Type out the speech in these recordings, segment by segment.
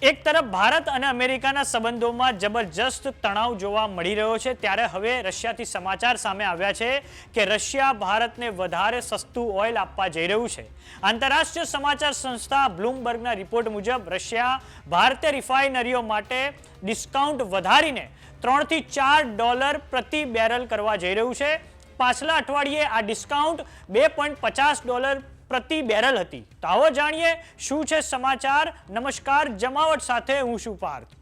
એક તરફ ભારત અને અમેરિકાના સંબંધોમાં જબરજસ્ત તણાવ જોવા મળી રહ્યો છે, ત્યારે હવે રશિયાથી સમાચાર સામે આવ્યા છે કે રશિયા ભારતને વધારે સસ્તું ઓઇલ આપવા જઈ રહ્યું છે. આંતરરાષ્ટ્રીય સમાચાર સંસ્થા બ્લૂમબર્ગના રિપોર્ટ મુજબ, રશિયા ભારતીય રિફાઇનરીઓ માટે ડિસ્કાઉન્ટ વધારીને ત્રણથી ચાર ડોલર પ્રતિ બેરલ કરવા જઈ રહ્યું છે. પાછલા અઠવાડિયે આ ડિસ્કાઉન્ટ બે ડોલર પ્રતિ બેરલ હતી. તો આવો જાણીએ શું છે સમાચાર? નમસ્કાર, જમાવટ સાથે હું શું પાર્થ.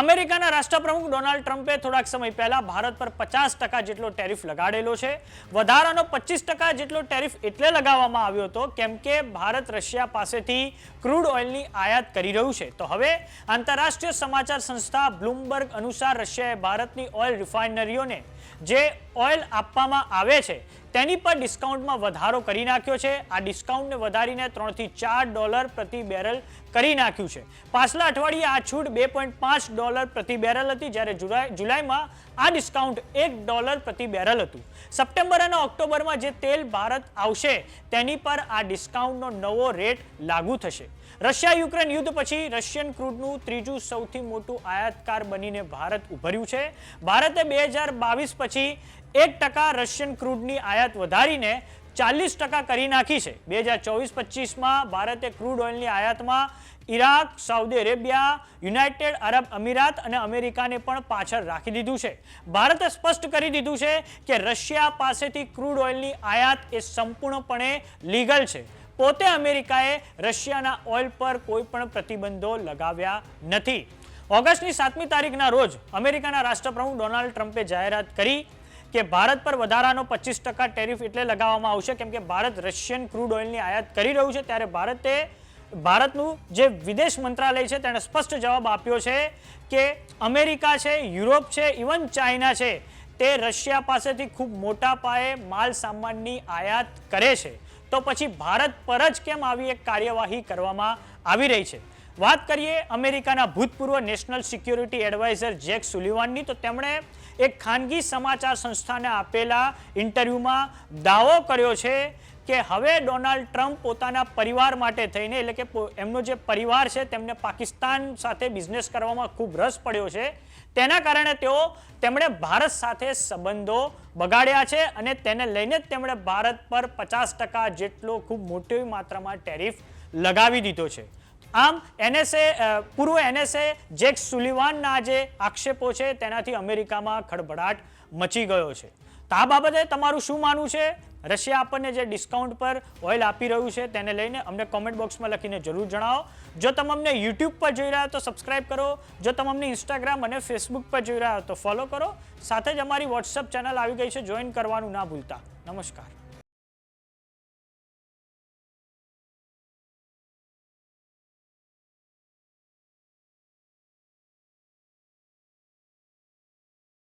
અમેરિકાના રાષ્ટ્રપ્રમુખ ડોનાલ્ડ ટ્રમ્પે થોડાક સમય પહેલા ભારત પર પચાસ ટકા જેટલો ટેરિફ લગાડેલો છે. વધારાનો પચીસ ટકા જેટલો ટેરિફ એટલે લગાવવામાં આવ્યો હતો, કેમ કે ભારત રશિયા પાસેથી ક્રૂડ ઓઇલની આયાત કરી રહ્યું છે. તો હવે આંતરરાષ્ટ્રીય સમાચાર સંસ્થા બ્લૂમબર્ગ અનુસાર રશિયાએ ભારતની ઓઇલ રિફાઇનરીઓને જે ઓઇલ આપવામાં આવે છે, તેની પર ડિસ્કાઉન્ટમાં વધારો કરી નાખ્યો છે. આ ડિસ્કાઉન્ટને વધારીને ત્રણથી ચાર ડોલર પ્રતિ બેરલ કરી નાખ્યું છે. પાછલા અઠવાડિયે આ છૂટ બે પોઈન્ટ પાંચ ડોલર પ્રતિ બેરલ હતી જ્યારે જુલાઈ જુલાઈમાં આ ડિસ્કાઉન્ટ એક ડોલર પ્રતિ બેરલ હતું. સપ્ટેમ્બર અને ઓક્ટોબરમાં જે તેલ ભારત આવશે તેની પર આ ડિસ્કાઉન્ટનો નવો રેટ લાગુ થશે. રશિયા યુક્રેન યુદ્ધ પછી રશિયન ક્રૂડનું ત્રીજું સૌથી મોટું આયાતકાર બનીને ભારત ઉભર્યું છે. ભારતે બે હજાર બાવીસ પછી એક ટકા રશિયન ક્રૂડની આયાત વધારીને ચાલીસ ટકા કરી નાખી છે. બે હજાર ચોવીસ પચીસમાં ભારતે ક્રૂડ ઓઇલની આયાતમાં Iraq Saudi Arabia, United Arab અમીરાત અને અમેરિકાને પણ પાછળ રાખી દીધું છે. ભારતે સ્પષ્ટ કરી દીધું છે કે રશિયા પાસેથી ક્રૂડ ઓઇલની આયાત એ સંપૂર્ણપણે લીગલ છે. પોતે અમેરિકાએ રશિયાના ઓઇલ પર કોઈ પણ પ્રતિબંધો લગાવ્યા નથી. ઓગસ્ટની સાતમી તારીખના રોજ અમેરિકાના રાષ્ટ્રપ્રમુખ ડોનાલ્ડ ટ્રમ્પે જાહેરાત કરી કે ભારત પર વધારાનો પચીસ ટકા ટેરિફ એટલે લગાવવામાં આવશે. કેમ કે ભારત રશિયન ક્રૂડ ઓઇલની આયાત કરી રહ્યું છે. ત્યારે ભારતે ભારતનું જે વિદેશ મંત્રાલય છે તેણે સ્પષ્ટ જવાબ આપ્યો છે કે અમેરિકા છે, યુરોપ છે, ઇવન ચાઇના છે, તે રશિયા પાસેથી ખૂબ મોટા પાયે માલ સામાનની આયાત કરે છે. તો પછી ભારત પર જ કેમ આવી એક કાર્યવાહી કરવામાં આવી રહી છે? વાત કરીએ અમેરિકાના ભૂતપૂર્વ નેશનલ સિક્યોરિટી એડવાઇઝર જેક સુલિવાનની, તો તેમણે એક ખાનગી સમાચાર સંસ્થાને આપેલા ઇન્ટરવ્યૂમાં દાવો કર્યો છે કે હવે ડોનાલ્ડ ટ્રમ્પ પોતાના પરિવાર માટે થઈને, એટલે કે એમનો જે પરિવાર છે, તેમને પાકિસ્તાન સાથે બિઝનેસ કરવામાં ખૂબ રસ પડ્યો છે. તેના કારણે તેઓ તેમણે ભારત સાથે સંબંધો બગાડ્યા છે અને તેને લઈને જ તેમણે ભારત પર પચાસ જેટલો ખૂબ મોટી માત્રામાં ટેરિફ લગાવી દીધો છે. આમ એનએસએ પૂર્વ એનએસએ જેક સુલિવાનના જે આક્ષેપો છે તેનાથી અમેરિકામાં ખળભળાટ મચી ગયો છે. તો આ બાબતે તમારું શું માનવું છે? રશિયા આપણને જે ડિસ્કાઉન્ટ પર ઓઇલ આપી રહ્યું છે તેને લઈને અમને કોમેન્ટ બોક્સમાં લખીને જરૂર જણાવો. જો તમે અમને યુટ્યુબ પર જોઈ રહ્યા તો સબસ્ક્રાઇબ કરો. જો તમે અમને ઇન્સ્ટાગ્રામ અને ફેસબુક પર જોઈ રહ્યા તો ફોલો કરો. સાથે જ અમારી વોટ્સઅપ ચેનલ આવી ગઈ છે જોઈન કરવાનું ના ભૂલતા. નમસ્કાર.